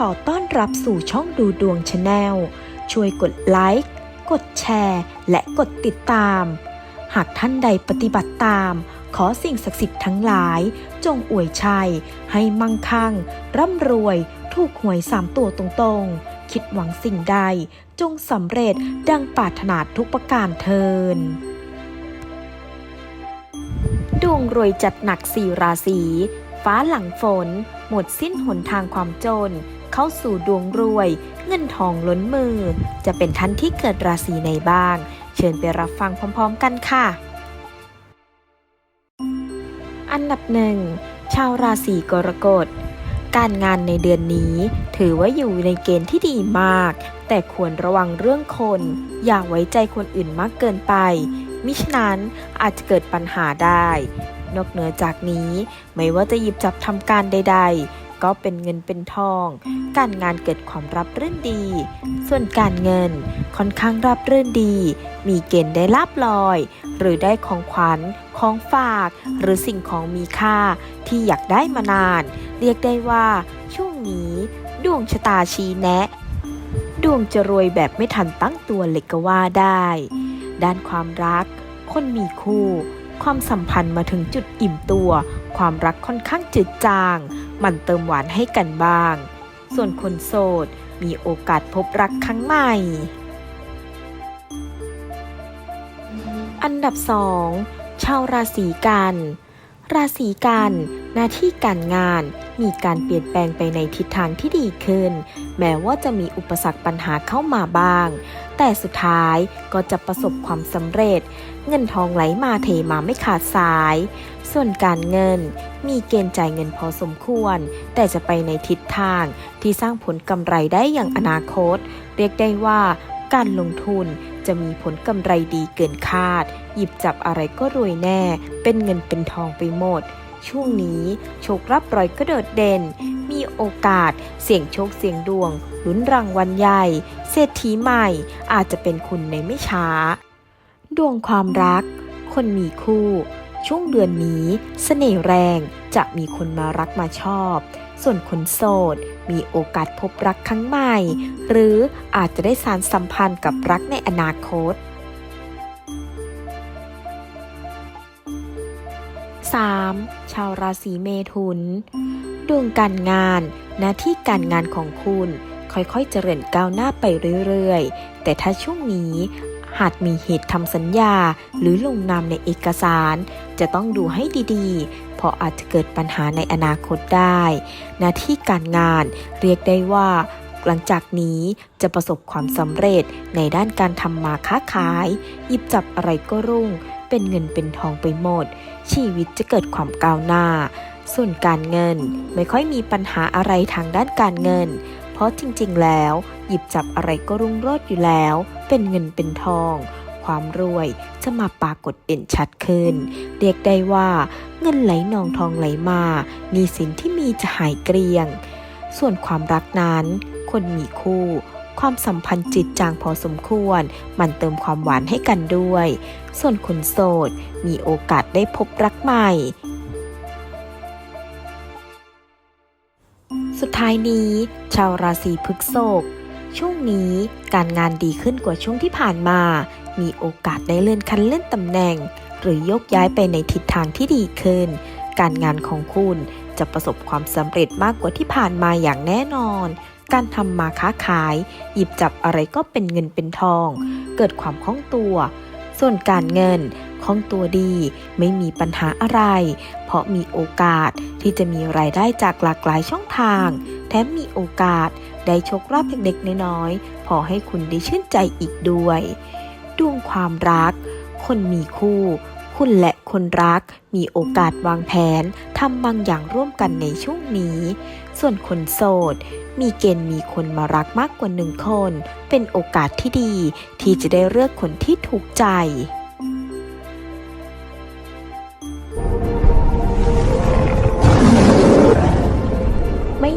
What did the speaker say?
ขอต้อนรับสู่ช่องดูดวงชาแนล ช่วยกดไลค์ กดแชร์ และกดติดตาม หากท่านใดปฏิบัติตาม ขอสิ่งศักดิ์สิทธิ์ทั้งหลาย จงอวยชัย ให้มั่งคั่ง ร่ำรวย ถูกหวยสามตัวตรงๆ คิดหวังสิ่งใด จงสำเร็จดังปรารถนาทุกประการเทินดวงรวยจัดหนักสี่ราศีฟ้าหลังฝน หมดสิ้นหนทางความจน เข้าสู่ดวงรวย เงินทองล้นมือ จะเป็นท่านที่เกิดราศีไหนบ้าง เชิญไปรับฟังพร้อมๆกันค่ะ อันดับหนึ่งชาวราศีกรกฎการงานในเดือนนี้ถือว่าอยู่ในเกณฑ์ที่ดีมาก แต่ควรระวังเรื่องคน อย่าไว้ใจคนอื่นมากเกินไป มิฉะนั้นอาจจะเกิดปัญหาได้ นอกเหนือจากนี้ ไม่ว่าจะหยิบจับทำการใด ๆ ก็เป็นเงินเป็นทอง การงานเกิดความรับรื่นดี ส่วนการเงินค่อนข้างรับรื่นดี มีเกณฑ์ได้ลาบลอย หรือได้ของขวัญ ของฝาก หรือสิ่งของมีค่าที่อยากได้มานาน เรียกได้ว่าช่วงนี้ ดวงชะตาชี้แนะ ดวงจะรวยแบบไม่ทันตั้งตัวเลยก็ว่าได้ ด้านความรัก คนมีคู่ ความสัมพันธ์มาถึงจุดอิ่มตัว ความรักค่อนข้างจืดจาง มันเติมหวานให้กันบ้าง ส่วนคนโสด มีโอกาสพบรักครั้งใหม่ อันดับ 2 ชาวราศีกัน ราศีกัน หน้าที่การงานมีการเปลี่ยนแปลงไปในทิศทางที่ดีขึ้น แม้ว่าจะมีอุปสรรคปัญหาเข้ามาบ้าง แต่สุดท้ายก็จะประสบความสำเร็จ เงินทองไหลมาเทมาไม่ขาดสาย ส่วนการเงินมีเกณฑ์จ่ายเงินพอสมควร แต่จะไปในทิศทางที่สร้างผลกำไรได้อย่างอนาคต เรียกได้ว่าการลงทุนจะมีผลกำไรดีเกินคาด หยิบจับอะไรก็รวยแน่ เป็นเงินเป็นทองไปหมด ช่วงนี้โชครับรอยก็โดดเด่น มีโอกาส เสี่ยงโชคเสี่ยงดวงลุ้นรางวัลใหญ่ เศรษฐีใหม่ อาจจะเป็นคุณในไม่ช้า ดวงความรัก คนมีคู่ ช่วงเดือนนี้เสน่ห์แรงจะมีคนมารักมาชอบ ส่วนคนโสด มีโอกาสพบรักครั้งใหม่ หรืออาจจะได้สารสัมพันธ์กับรักในอนาคต 3. ชาวราศีเมถุน ดวงการงาน หน้าที่การงานของคุณ ค่อยๆเจริญก้าวหน้าไปเรื่อยๆ แต่ถ้าช่วงนี้หากมีเหตุทำสัญญา หรือลงนามในเอกสาร จะต้องดูให้ดีๆ เพราะอาจจะเกิดปัญหาในอนาคตได้ หน้าที่การงานเรียกได้ว่า หลังจากนี้จะประสบความสำเร็จในด้านการทำมาค้าขาย หยิบจับอะไรก็รุ่ง เป็นเงินเป็นทองไปหมด ชีวิตจะเกิดความก้าวหน้า ส่วนการเงินไม่ค่อยมีปัญหาอะไรทางด้านการเงิน เพราะจริงๆ แล้ว หยิบจับอะไรก็รุ่งโรจน์อยู่แล้ว เป็นเงินเป็นทอง ความรวยจะมาปรากฏเด่นชัดขึ้น เรียกได้ว่า เงินไหลนองทองไหลมาหนี้สินที่มีจะหายเกลี้ยง ส่วนความรักนั้น คนมีคู่ความสัมพันธ์จิตจางพอสมควร มันเติมความหวานให้กันด้วย ส่วนคนโสด มีโอกาสได้พบรักใหม่ สุดท้ายนี้ ชาวราศีพฤษภช่วงนี้การงานดีขึ้นกว่าช่วงที่ผ่านมา มีโอกาสได้เลื่อนขั้นเลื่อนตำแหน่ง หรือยกย้ายไปในทิศทางที่ดีขึ้น การงานของคุณจะประสบความสำเร็จมากกว่าที่ผ่านมาอย่างแน่นอน การทำมาค้าขาย หยิบจับอะไรก็เป็นเงินเป็นทอง เกิดความคล่องตัว ส่วนการเงิน คล่องตัวดี ไม่มีปัญหาอะไร เพราะมีโอกาสที่จะมีรายได้จากหลากหลายช่องทาง แถมมีโอกาสได้โชคลาภเล็กๆน้อยๆพอให้คุณได้ชื่นใจอีกด้วยดวงความรัก คนมีคู่คุณและคนรักมีโอกาสวางแผนทำบางอย่างร่วมกันในช่วงนี้ ส่วนคนโสด มีเกณฑ์มีคนมารักมากกว่าหนึ่งคน เป็นโอกาสที่ดีที่จะได้เลือกคนที่ถูกใจ